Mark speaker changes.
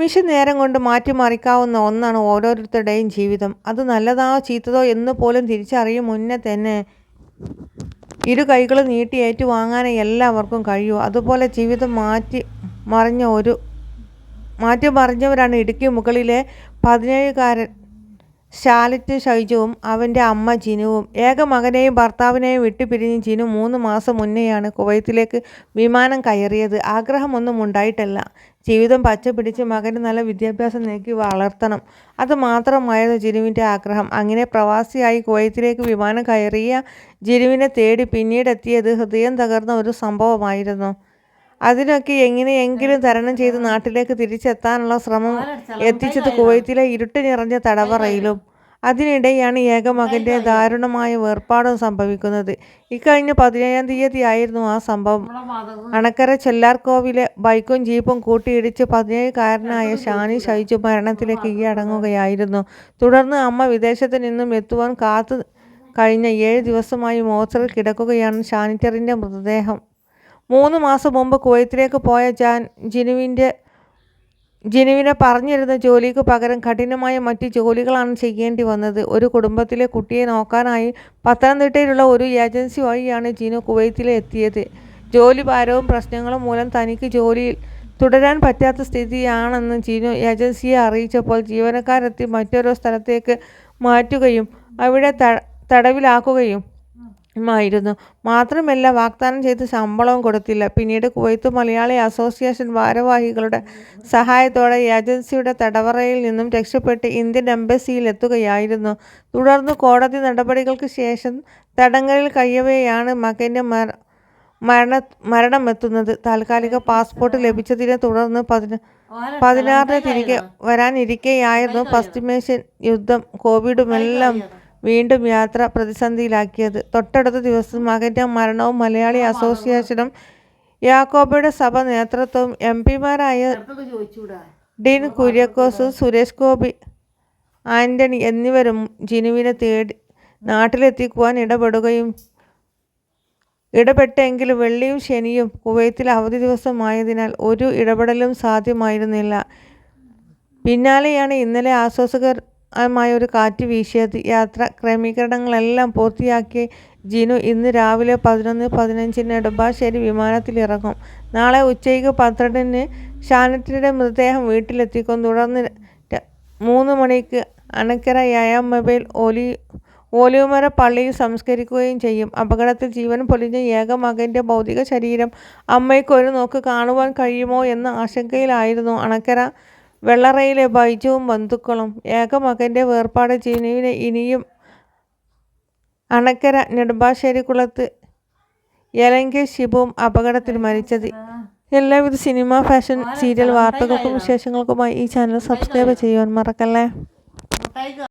Speaker 1: നിമിഷ നേരം കൊണ്ട് മാറ്റി മറിക്കാവുന്ന ഒന്നാണ് ഓരോരുത്തരുടെയും ജീവിതം. അത് നല്ലതോ ചീത്തതോ എന്ന് പോലും തിരിച്ചറിയും മുന്നേ തന്നെ ഇരു കൈകളും നീട്ടി ഏറ്റുവാങ്ങാനേ എല്ലാവർക്കും കഴിയൂ. അതുപോലെ ജീവിതം മാറ്റി മറിഞ്ഞ ഒരു മാറ്റി മറിഞ്ഞവരാണ് ഇടുക്കി മുകളിലെ പതിനേഴുകാരൻ ഷാലറ്റ് ഷൈജുവും അവന്റെ അമ്മ ജിനുവും ഏക മകനെയും ഭർത്താവിനെയും വിട്ടുപിരിഞ്ഞ് ജിനു മൂന്ന് മാസം മുന്നെയാണ് കുവൈത്തിലേക്ക് വിമാനം കയറിയത്. ആഗ്രഹമൊന്നും ഉണ്ടായിട്ടല്ല. ജീവിതം പച്ച പിടിച്ച് മകന് നല്ല വിദ്യാഭ്യാസം നൽകി വളർത്തണം. അത് മാത്രമായിരുന്നു ജിനുവിന്റെ ആഗ്രഹം. അങ്ങനെ പ്രവാസിയായി കുവൈത്തിലേക്ക് വിമാനം കയറിയ ജിനുവിനെ തേടി പിന്നീടെത്തിയത് ഹൃദയം തകർന്ന ഒരു സംഭവമായിരുന്നു. അതിനൊക്കെ എങ്ങനെയെങ്കിലും തരണം ചെയ്ത് നാട്ടിലേക്ക് തിരിച്ചെത്താനുള്ള ശ്രമം എത്തിച്ചത് കുവൈത്തിലെ ഇരുട്ട് നിറഞ്ഞ തടവറയിലും അതിനിടെയാണ് ഏകമകന്റെ ദാരുണമായ വേർപാടും സംഭവിക്കുന്നത്. ഇക്കഴിഞ്ഞ പതിനേഴാം തീയതി ആയിരുന്നു ആ സംഭവം. അണക്കര ചെല്ലാർകോവിലെ ബൈക്കും ജീപ്പും കൂട്ടിയിടിച്ച് പതിനേഴുകാരനായ ഷാനി ഷൈജു മരണത്തിലേക്ക് കീഴടങ്ങുകയായിരുന്നു തുടർന്ന് അമ്മ വിദേശത്ത് നിന്നും എത്തുവാൻ കാത്തു കഴിഞ്ഞ ഏഴ് ദിവസമായി മോർച്ചറിൽ കിടക്കുകയാണ് ഷാനിറ്ററിന്റെ മൃതദേഹം. മൂന്ന് മാസം മുമ്പ് കുവൈത്തിലേക്ക് പോയ ജാൻ ജിനുവിന്റെ ജിനുവിനെ പറഞ്ഞിരുന്ന ജോലിക്ക് പകരം കഠിനമായ മറ്റ് ജോലികളാണ് ചെയ്യേണ്ടി വന്നത്. ഒരു കുടുംബത്തിലെ കുട്ടിയെ നോക്കാനായി പത്തനംതിട്ടയിലുള്ള ഒരു ഏജൻസി വഴിയാണ് ജിനു കുവൈത്തിലെ എത്തിയത്. ജോലി ഭാരവും പ്രശ്നങ്ങളും മൂലം തനിക്ക് ജോലിയിൽ തുടരാൻ പറ്റാത്ത സ്ഥിതിയാണെന്ന് ജിനു ഏജൻസിയെ അറിയിച്ചപ്പോൾ ജീവനക്കാരെത്തി മറ്റൊരു സ്ഥലത്തേക്ക് മാറ്റുകയും അവിടെ തടവിലാക്കുകയും മായിരുന്നു മാത്രമല്ല വാഗ്ദാനം ചെയ്ത് ശമ്പളവും കൊടുത്തില്ല. പിന്നീട് കുവൈത്ത് മലയാളി അസോസിയേഷൻ ഭാരവാഹികളുടെ സഹായത്തോടെ ഏജൻസിയുടെ തടവറയിൽ നിന്നും രക്ഷപ്പെട്ട് ഇന്ത്യൻ എംബസിയിൽ എത്തുകയായിരുന്നു. തുടർന്ന് കോടതി നടപടികൾക്ക് ശേഷം തടങ്കലിൽ കഴിയവെയാണ് മകന്റെ മരണ മരണമെത്തുന്നത്. താൽക്കാലിക പാസ്പോർട്ട് ലഭിച്ചതിനെ തുടർന്ന് പതിന പതിനാറിന് തിരികെ വരാനിരിക്കെയായിരുന്നു പശ്ചിമേഷ്യൻ യുദ്ധം. കോവിഡുമെല്ലാം വീണ്ടും യാത്ര പ്രതിസന്ധിയിലാക്കിയത്. തൊട്ടടുത്ത ദിവസം മകന്റെ മരണവും മലയാളി അസോസിയേഷനും യാക്കോബയുടെ സഭ നേതൃത്വവും എം പിമാരായ ഡീൻ കുര്യക്കോസ് സുരേഷ് ഗോപി ആന്റണി എന്നിവരും ജിനുവിനെ തേടി നാട്ടിലെത്തിക്കുവാൻ ഇടപെടുകയും ഇടപെട്ടെങ്കിലും വെള്ളിയും ശനിയും കുവൈത്തിൽ അവധി ദിവസമായതിനാൽ ഒരു ഇടപെടലും സാധ്യമായിരുന്നില്ല. പിന്നാലെയാണ് ഇന്നലെ ആശ്വാസകർ മായ ഒരു കാറ്റ് വീശിയത് യാത്ര ക്രമീകരണങ്ങളെല്ലാം പൂർത്തിയാക്കി. ജിനു ഇന്ന് രാവിലെ പതിനൊന്ന് പതിനഞ്ചിന് നെടുമ്പാശ്ശേരി വിമാനത്തിലിറങ്ങും. നാളെ ഉച്ചയ്ക്ക് പന്ത്രണ്ടിന് ഷാനറ്റിയുടെ മൃതദേഹം വീട്ടിലെത്തിക്കും. തുടർന്ന് മൂന്ന് മണിക്ക് അണക്കര യായാം മൊബൈൽ ഓലി ഓലിയുമര പള്ളിയിൽ സംസ്കരിക്കുകയും ചെയ്യും. അപകടത്തിൽ ജീവൻ പൊലിഞ്ഞ ഏക മകന്റെ ഭൗതിക ശരീരം അമ്മയ്ക്ക് ഒരു നോക്ക് കാണുവാൻ കഴിയുമോ എന്ന ആശങ്കയിലായിരുന്നു അണക്കര വെള്ളറയിലെ ബൈജുവും ബന്ധുക്കളും ഏകമകന്റെ വേർപാട് ജിനുവിനെ ഇനിയും അണക്കര നെടുമ്പാശ്ശേരിക്കുളത്ത് യലങ്കെ ശിബുവും അപകടത്തിൽ മരിച്ചത്. എല്ലാവിധ സിനിമ ഫാഷൻ സീരിയൽ വാർത്തകൾക്കും വിശേഷങ്ങൾക്കുമായി ഈ ചാനൽ സബ്സ്ക്രൈബ് ചെയ്യുവാൻ മറക്കല്ലേ?